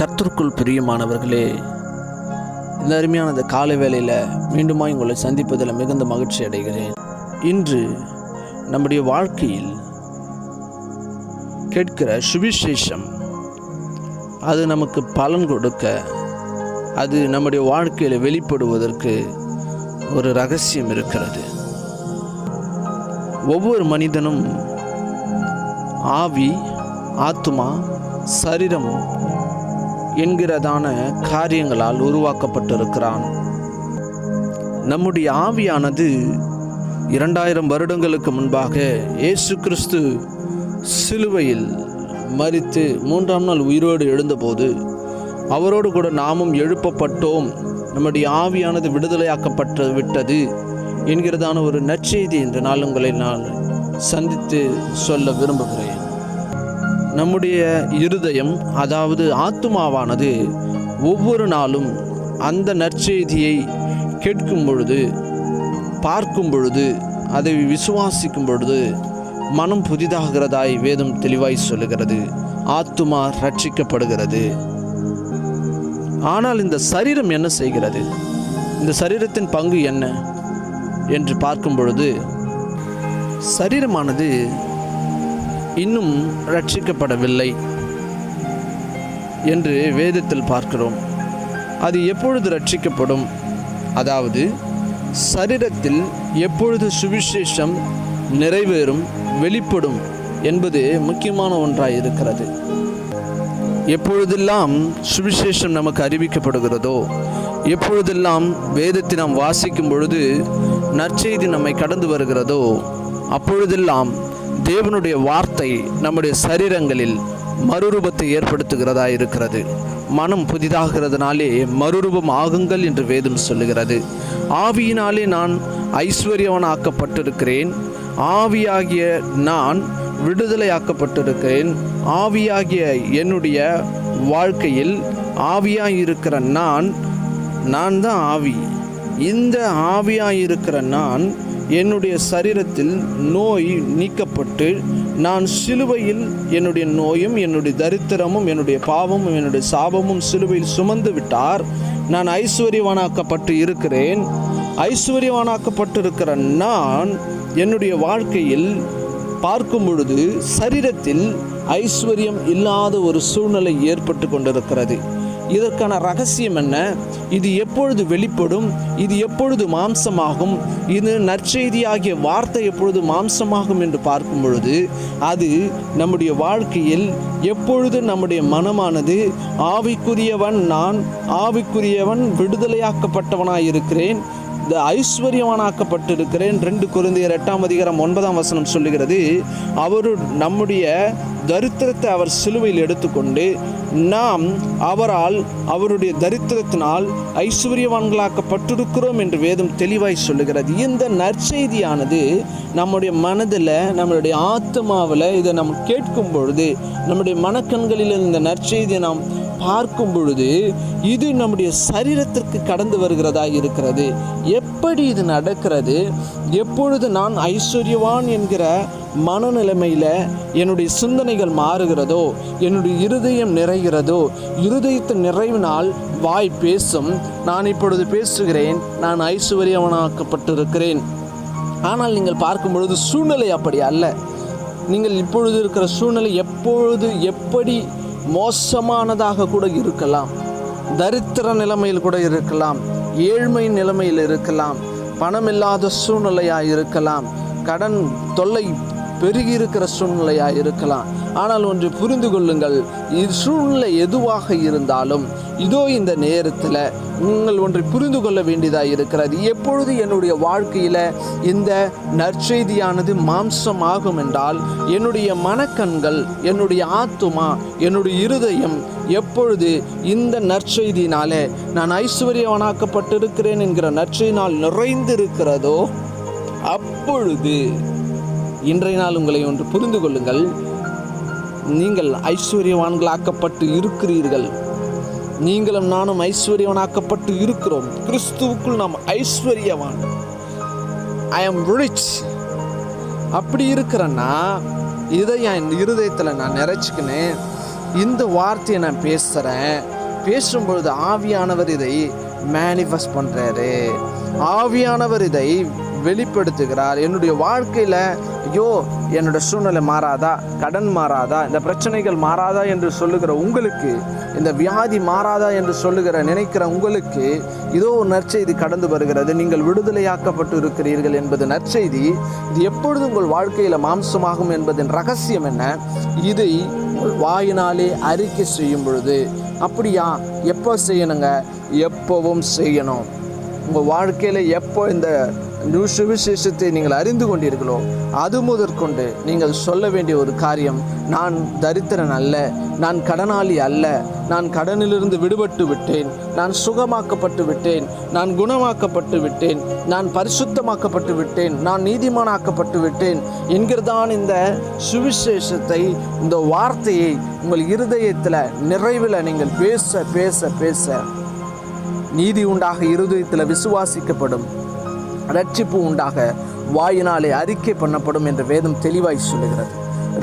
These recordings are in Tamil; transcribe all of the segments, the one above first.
கர்த்தருக்குள் பிரியமானவர்களே இந்த அருமையான இந்த காலை வேளையில் மீண்டுமாய் உங்களை சந்திப்பதில் மிகுந்த மகிழ்ச்சி அடைகிறேன். இன்று நம்முடைய வாழ்க்கையில் கேட்கிற சுவிசேஷம் அது நமக்கு பலன் கொடுக்க அது நம்முடைய வாழ்க்கையில் வெளிப்படுவதற்கு ஒரு ரகசியம் இருக்கிறது. ஒவ்வொரு மனிதனும் ஆவி ஆத்துமா சரீரம் என்கிறதான காரியங்களால் உருவாக்கப்பட்டிருக்கிறான். நம்முடைய ஆவியானது இரண்டாயிரம் வருடங்களுக்கு முன்பாக இயேசு கிறிஸ்து சிலுவையில் மறித்து மூன்றாம் நாள் உயிரோடு எழுந்தபோது அவரோடு கூட நாமும் எழுப்பப்பட்டோம். நம்முடைய ஆவியானது விடுதலையாக்கப்பட்டு விட்டது என்கிறதான ஒரு நற்செய்தி என்ற நாள் உங்களை நான் சந்தித்து சொல்ல விரும்புகிறேன். நம்முடைய இருதயம் அதாவது ஆத்துமாவானது ஒவ்வொரு நாளும் அந்த நற்செய்தியை கேட்கும் பொழுது பார்க்கும் பொழுது அதை விசுவாசிக்கும் பொழுது மனம் புதிதாகிறதாய் வேதம் தெளிவாய் சொல்லுகிறது. ஆத்துமா ரட்சிக்கப்படுகிறது. ஆனால் இந்த சரீரம் என்ன செய்கிறது? இந்த சரீரத்தின் பங்கு என்ன? என்று பார்க்கும் பொழுது சரீரமானது இன்னும் ரட்சிக்கப்படவில்லை என்று வேதத்தில் பார்க்கிறோம். அது எப்பொழுது ரட்சிக்கப்படும்? அதாவது சரீரத்தில் எப்பொழுது சுவிசேஷம் நிறைவேறும் வெளிப்படும் என்பது முக்கியமான ஒன்றாக இருக்கிறது. எப்பொழுதெல்லாம் சுவிசேஷம் நமக்கு அறிவிக்கப்படுகிறதோ எப்பொழுதெல்லாம் வேதத்தை நாம் வாசிக்கும் பொழுது நற்செய்தி நம்மை கடந்து வருகிறதோ அப்பொழுதெல்லாம் தேவனுடைய வார்த்தை நம்முடைய சரீரங்களில் மறுரூபத்தை ஏற்படுத்துகிறதா இருக்கிறது. மனம் புதிதாகிறதுனாலே மறுரூபம் ஆகுங்கள் என்று வேதம் சொல்லுகிறது. ஆவியினாலே நான் ஐஸ்வர்யவனாக்கப்பட்டிருக்கிறேன். ஆவியாகிய நான் விடுதலையாக்கப்பட்டிருக்கிறேன். ஆவியாகிய என்னுடைய வாழ்க்கையில் ஆவியாயிருக்கிற நான் நான் தான் ஆவி. இந்த ஆவியாயிருக்கிற நான் என்னுடைய சரீரத்தில் நோய் நீக்கப்பட்டு நான் சிலுவையில் என்னுடைய நோயும் என்னுடைய தரித்திரமும் என்னுடைய பாவமும் என்னுடைய சாபமும் சிலுவையில் சுமந்து விட்டார். நான் ஐஸ்வர்யவானாக்கப்பட்டு இருக்கிறேன். ஐஸ்வர்யவானாக்கப்பட்டிருக்கிற நான் என்னுடைய வாழ்க்கையில் பார்க்கும் பொழுது சரீரத்தில் ஐஸ்வர்யம் இல்லாத ஒரு சூழ்நிலை ஏற்பட்டு கொண்டிருக்கிறது. இதற்கான ரகசியம் என்ன? இது எப்பொழுது வெளிப்படும்? இது எப்பொழுது மாம்சமாகும்? இது நற்செய்தியாகிய வார்த்தை எப்பொழுது மாம்சமாகும் என்று பார்க்கும் பொழுது அது நம்முடைய வாழ்க்கையில் எப்பொழுது நம்முடைய மனமானது ஆவிக்குரியவன் நான் ஆவிக்குரியவன் விடுதலையாக்கப்பட்டவனாய் இருக்கிறேன் இந்த ஐஸ்வர்யவானாக்கப்பட்டிருக்கிறேன் ரெண்டு குழந்தையர் எட்டாம் அதிகாரம் ஒன்பதாம் வசனம் சொல்லுகிறது அவரு நம்முடைய தரித்திரத்தை அவர் சிலுவையில் எடுத்துக்கொண்டு நாம் அவரால் அவருடைய தரித்திரத்தினால் ஐஸ்வர்யவான்களாக்கப்பட்டிருக்கிறோம் என்று வேதம் தெளிவாய் சொல்லுகிறது. இந்த நற்செய்தியானது நம்முடைய மனதில் நம்மளுடைய ஆத்மாவில் இதை நாம் கேட்கும் பொழுது நம்முடைய மனக்கண்களில் இந்த நற்செய்தியை நாம் பார்க்கும் பொழுது இது நம்முடைய சரீரத்திற்கு கடந்து வருகிறதா இருக்கிறது. எப்படி இது நடக்கிறது? எப்பொழுது நான் ஐஸ்வர்யவான் என்கிற மனநிலைமையில் என்னுடைய சிந்தனைகள் மாறுகிறதோ என்னுடைய இருதயம் நிறைகிறதோ இருதயத்தின் நிறைவினால் வாய் பேசும் நான் இப்பொழுது பேசுகிறேன் நான் ஐஸ்வர்யவனாக்கப்பட்டிருக்கிறேன். ஆனால் நீங்கள் பார்க்கும் பொழுது சூழ்நிலை அப்படி அல்ல. நீங்கள் இப்பொழுது இருக்கிற சூழ்நிலை எப்பொழுது எப்படி மோசமானதாக கூட இருக்கலாம். தரித்திர நிலைமையில் கூட இருக்கலாம். ஏழ்மை நிலைமையில் இருக்கலாம். பணமில்லாத சூழ்நிலையாக இருக்கலாம். கடன் தொல்லை பெருகி இருக்கிற சூழ்நிலையாக இருக்கலாம். ஆனால் ஒன்று புரிந்து கொள்ளுங்கள் சூழ்நிலை எதுவாக இருந்தாலும் இதோ இந்த நேரத்தில் நீங்கள் ஒன்றை புரிந்து கொள்ள வேண்டியதாக இருக்கிறது. எப்பொழுது என்னுடைய வாழ்க்கையில் இந்த நற்செய்தியானது மாம்சமாகும் என்றால் என்னுடைய மனக்கண்கள் என்னுடைய ஆத்துமா என்னுடைய இருதயம் எப்பொழுது இந்த நற்செய்தினாலே நான் ஐஸ்வர்யவனாக்கப்பட்டிருக்கிறேன் என்கிற நற்செய்தினால் நிறைந்திருக்கிறதோ அப்பொழுது இன்றைய நாள் உங்களை ஒன்று புரிந்து கொள்ளுங்கள். நீங்கள் ஐஸ்வர்யவான்களாக்கப்பட்டு இருக்கிறீர்கள். நீங்களும் நானும் ஐஸ்வர்யவனாக்கப்பட்டு இருக்கிறோம். கிறிஸ்துவுக்குள் நாம் ஐஸ்வர்யவான். ஐ ஆம் ரிச் அப்படி இருக்கிறேன்னா இதை என் இருதயத்தில் நான் நிறைச்சிக்கினேன். இந்த வார்த்தையை நான் பேசுகிறேன் பேசும்பொழுது ஆவியானவர் இதை மேனிஃபெஸ்ட் பண்ணுறாரு ஆவியானவர் இதை வெளிப்படுத்துகிறார். என்னுடைய வாழ்க்கையில் ஐயோ என்னோட சூழ்நிலை மாறாதா? கடன் மாறாதா? இந்த பிரச்சனைகள் மாறாதா என்று சொல்லுகிற உங்களுக்கு இந்த வியாதி மாறாதா என்று சொல்லுகிற நினைக்கிற உங்களுக்கு இதோ ஒரு நற்செய்தி கடந்து வருகிறது. நீங்கள் விடுதலையாக்கப்பட்டு இருக்கிறீர்கள் என்பது நற்செய்தி. இது எப்பொழுது உங்கள் வாழ்க்கையில் மாம்சமாகும் என்பதன் ரகசியம் என்ன? இதை வாயினாலே அறிக்கை செய்யும் பொழுது அப்படியா? எப்போ செய்யணுங்க? எப்பவும் செய்யணும். உங்கள் வாழ்க்கையில் எப்போ இந்த சுவிசேஷத்தை நீங்கள் அறிந்து கொண்டீர்களோ அது முதற்கொண்டு நீங்கள் சொல்ல வேண்டிய ஒரு காரியம் நான் தரித்திரன் அல்ல நான் கடனாளி அல்ல நான் கடனிலிருந்து விடுபட்டு விட்டேன் நான் சுகமாக்கப்பட்டு விட்டேன் நான் குணமாக்கப்பட்டு விட்டேன் நான் பரிசுத்தமாக்கப்பட்டு விட்டேன் நான் நீதிமானாக்கப்பட்டு விட்டேன் என்கிறதான் இந்த சுவிசேஷத்தை இந்த வார்த்தையை உங்கள் இருதயத்தில் நிறைவில் நீங்கள் பேச பேச பேச. நீதி உண்டாக இருதயத்தில் விசுவாசிக்கப்படும். ரட்சிப்பு உண்டாக வாயினாலே அறிக்கை பண்ணப்படும் என்று வேதம் தெளிவாய் சொல்லுகிறது.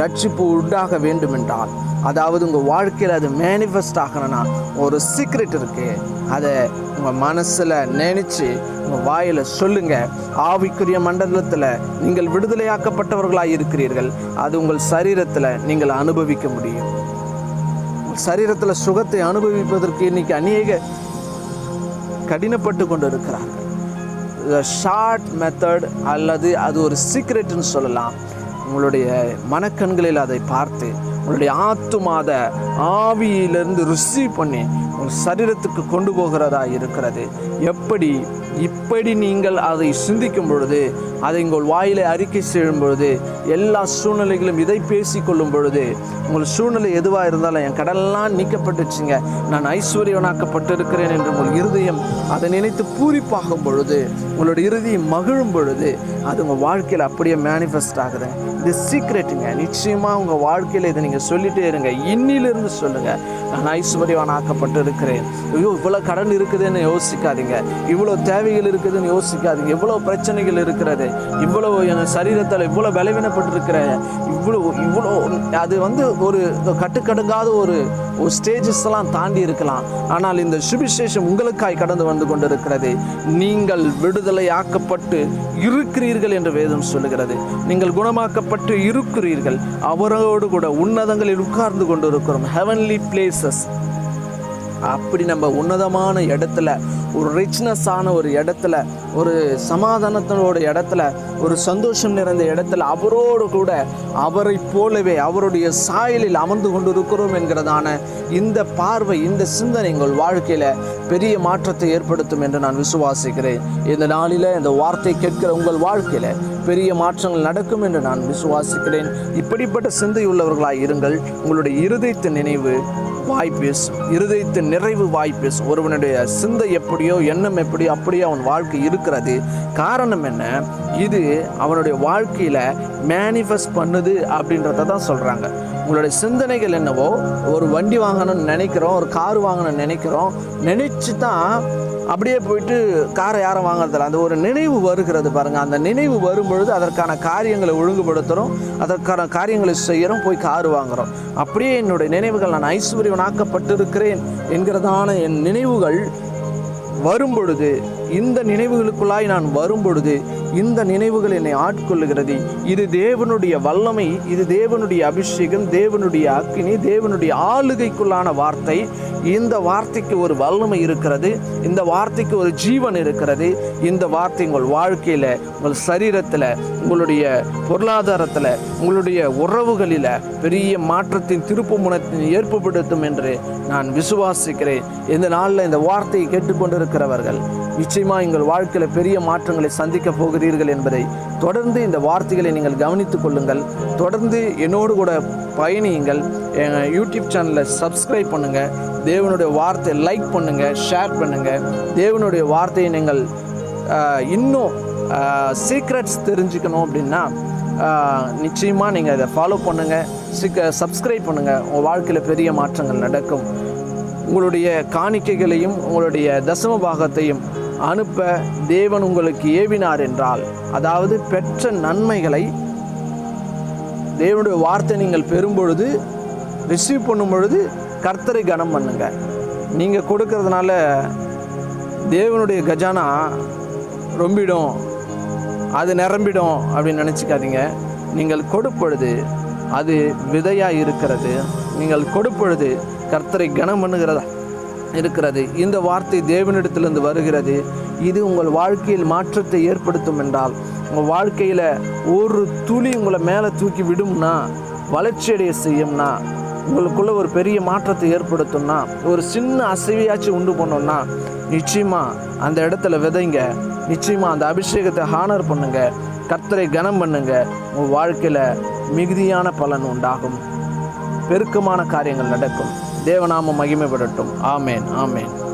ரட்சிப்பு உண்டாக வேண்டுமென்றால் அதாவது உங்கள் வாழ்க்கையில் அது மேனிஃபெஸ்ட் ஆகணும்னா ஒரு சீக்ரெட் இருக்குது அதை உங்கள் மனசில் நினச்சி உங்கள் வாயில் சொல்லுங்கள் ஆவிக்குரிய மண்டலத்தில் நீங்கள் விடுதலையாக்கப்பட்டவர்களாக இருக்கிறீர்கள். அது உங்கள் சரீரத்தில் நீங்கள் அனுபவிக்க முடியும். சரீரத்தில் சுகத்தை அனுபவிப்பதற்கு இன்னைக்கு அநேக கடினப்பட்டு கொண்டு இருக்கிறார்கள் ஷார்ட் மெத்தட் அல்லது அது ஒரு சீக்ரெட்டுன்னு சொல்லலாம். உங்களுடைய மனக்கண்களில் அதை பார்த்து உங்களுடைய ஆத்துமாத ஆவியிலிருந்து ருசி பண்ணி உங்கள் சரீரத்துக்கு கொண்டு போகிறதா இருக்கிறது. எப்படி இப்படி நீங்கள் அதை சிந்திக்கும் பொழுது அதை உங்கள் வாயிலை அறிக்கை செய்யும் பொழுது எல்லா சூழ்நிலைகளும் இதை பேசிக்கொள்ளும் பொழுது உங்கள் சூழ்நிலை எதுவாக இருந்தாலும் என் கடலெல்லாம் நீக்கப்பட்டுச்சுங்க. நான் ஐஸ்வர்யவனாக்கப்பட்டிருக்கிறேன் என்று உங்கள் இருதயம் அதை நினைத்து பூரிப்பாகும் பொழுது உங்களோட இருதயம் மகிழும் பொழுது அது உங்கள் வாழ்க்கையில் அப்படியே மேனிஃபெஸ்ட் ஆகுது இது சீக்ரெட்டுங்க நிச்சயமாக உங்கள் வாழ்க்கையில் இதை நீங்கள் சொல்லிட்டே இருங்க. இன்னிலிருந்து சொல்லுங்கள் நான் ஐஸ்வர்யவனாக்கப்பட்டு இருக்கிறேன் ஐயோ இவ்வளோ கடன் இருக்குதுன்னு யோசிக்காதீங்க. இவ்வளோ தேவை தேவைகள் இருக்குதுன்னு யோசிக்காதீங்க இவ்வளோ பிரச்சனைகள் இருக்கிறது இவ்வளோ என் சரீரத்தில் இவ்வளோ பலவீனப்பட்டிருக்கிற இவ்வளோ இவ்வளோ அது வந்து ஒரு கட்டுக்கடுங்காத ஒரு ஒரு ஸ்டேஜஸ் எல்லாம் தாண்டி இருக்கலாம். ஆனால் இந்த சுவிசேஷம் உங்களுக்காய் கடந்து வந்து கொண்டிருக்கிறது. நீங்கள் விடுதலையாக்கப்பட்டு இருக்கிறீர்கள் என்று வேதம் சொல்லுகிறது. நீங்கள் குணமாக்கப்பட்டு இருக்கிறீர்கள். அவரோடு கூட உன்னதங்களில் உட்கார்ந்து கொண்டிருக்கிறோம். ஹெவன்லி பிளேசஸ் அப்படி நம்ம உன்னதமான இடத்துல ஒரு ரிச்னஸான ஒரு இடத்துல ஒரு சமாதானத்தோட இடத்துல ஒரு சந்தோஷம் நிறைந்த இடத்துல அவரோடு கூட அவரை போலவே அவருடைய சாயலில் அமர்ந்து கொண்டு இருக்கிறோம் என்கிறதான இந்த பார்வை இந்த சிந்தனை உங்கள் வாழ்க்கையில் பெரிய மாற்றத்தை ஏற்படுத்தும் என்று நான் விசுவாசிக்கிறேன். இந்த நாளில் இந்த வார்த்தை கேட்கிற உங்கள் வாழ்க்கையில் பெரிய மாற்றங்கள் நடக்கும் என்று நான் விசுவாசிக்கிறேன். இப்படிப்பட்ட சிந்தை இருங்கள். உங்களுடைய இருதயத்தின் நினைவு வாய்ப்பேஸ் இருதயத்தின் நிறைவு வாய்ப்பேஸ் ஒருவனுடைய சிந்தை எப்படி எப்படியோ எண்ணம் எப்படியோ அப்படியே அவன் வாழ்க்கை இருக்கிறது. காரணம் என்ன? இது அவனுடைய வாழ்க்கையில் மேனிஃபெஸ்ட் பண்ணுது அப்படின்றத தான் சொல்கிறாங்க உங்களுடைய சிந்தனைகள் என்னவோ ஒரு வண்டி வாங்கணும்னு நினைக்கிறோம் ஒரு கார் வாங்கணும்னு நினைக்கிறோம் நினச்சி தான் அப்படியே போயிட்டு காரை யாரும் வாங்குறதில்ல. அந்த ஒரு நினைவு வருகிறது பாருங்கள் அந்த நினைவு வரும்பொழுது அதற்கான காரியங்களை ஒழுங்குபடுத்துகிறோம் அதற்கான காரியங்களை செய்கிறோம் போய் கார் வாங்குகிறோம் அப்படியே என்னுடைய நினைவுகள் நான் ஐஸ்வர்யனாக்கப்பட்டிருக்கிறேன் என்கிறதான என் நினைவுகள் வரும்பொழுது இந்த நினைவுகளுக்குள்ளாய் நான் வரும்பொழுது இந்த நினைவுகள் என்னை ஆட்கொள்ளுகிறது. இது தேவனுடைய வல்லமை இது தேவனுடைய அபிஷேகம் தேவனுடைய அக்கினி தேவனுடைய ஆளுகைக்குள்ளான வார்த்தை. இந்த வார்த்தைக்கு ஒரு வல்லமை இருக்கிறது இந்த வார்த்தைக்கு ஒரு ஜீவன் இருக்கிறது. இந்த வார்த்தை உங்கள் வாழ்க்கையில் உங்கள் சரீரத்தில் உங்களுடைய பொருளாதாரத்தில் உங்களுடைய உறவுகளில் பெரிய மாற்றத்தின் திருப்பு முனத்தின் ஏற்படுத்தும் என்று நான் விசுவாசிக்கிறேன். இந்த நாளில் இந்த வார்த்தையை கேட்டுக்கொண்டிருக்கிறவர்கள் நிச்சயமாக எங்கள் வாழ்க்கையில் பெரிய மாற்றங்களை சந்திக்க போகிறீர்கள். என்பதை தொடர்ந்து இந்த வார்த்தைகளை நீங்கள் கவனித்துக் கொள்ளுங்கள். தொடர்ந்து என்னோடு கூட பயணியுங்கள். எங்கள் யூடியூப் சேனலை சப்ஸ்கிரைப் பண்ணுங்கள் தேவனுடைய வார்த்தை லைக் பண்ணுங்கள் ஷேர் பண்ணுங்கள் தேவனுடைய வார்த்தையை நீங்கள் இன்னும் சீக்ரெட்ஸ் தெரிஞ்சுக்கணும் அப்படின்னா நிச்சயமாக நீங்கள் இதை ஃபாலோ பண்ணுங்கள் சீக்க சப்ஸ்கிரைப் பண்ணுங்கள் உங்கள் வாழ்க்கையில் பெரிய மாற்றங்கள் நடக்கும். உங்களுடைய காணிக்கைகளையும் உங்களுடைய தசம பாகத்தையும் அனுப்ப தேவன் உங்களுக்கு ஏவினார் என்றால் அதாவது பெற்ற நன்மைகளை தேவனுடைய வார்த்தை நீங்கள் பெறும்பொழுது ரிசீவ் பண்ணும் பொழுது கர்த்தரை கனம் பண்ணுங்க. நீங்கள் கொடுக்கறதுனால தேவனுடைய கஜானா ரொம்பிடும் அது நிரம்பிடும் அப்படின்னு நினச்சிக்காதீங்க. நீங்கள் கொடுப்பொழுது அது விதையாக இருக்கிறது. நீங்கள் கொடுப்பொழுது கர்த்தரை கனம் பண்ணுகிறதா? இருக்கிறது. இந்த வார்த்தை தேவனிடத்திலிருந்து வருகிறது. இது உங்கள் வாழ்க்கையில் மாற்றத்தை ஏற்படுத்தும் என்றால் உங்கள் வாழ்க்கையில் ஒரு துளி உங்களை மேலே தூக்கி விடும்னா வளர்ச்சியடைய செய்யும்னா உங்களுக்குள்ளே ஒரு பெரிய மாற்றத்தை ஏற்படுத்தும்னா ஒரு சின்ன அசைவையாச்சும் உண்டு பண்ணோம்னா நிச்சயமாக அந்த இடத்துல விதைங்க நிச்சயமாக அந்த அபிஷேகத்தை ஹானர் பண்ணுங்க கர்த்தரை கனம் பண்ணுங்க உங்கள் வாழ்க்கையில் மிகுதியான பலன் உண்டாகும். பெருக்கமான காரியங்கள் நடக்கும். தேவநாமம் மகிமைப்படட்டும். ஆமேன் ஆமேன்.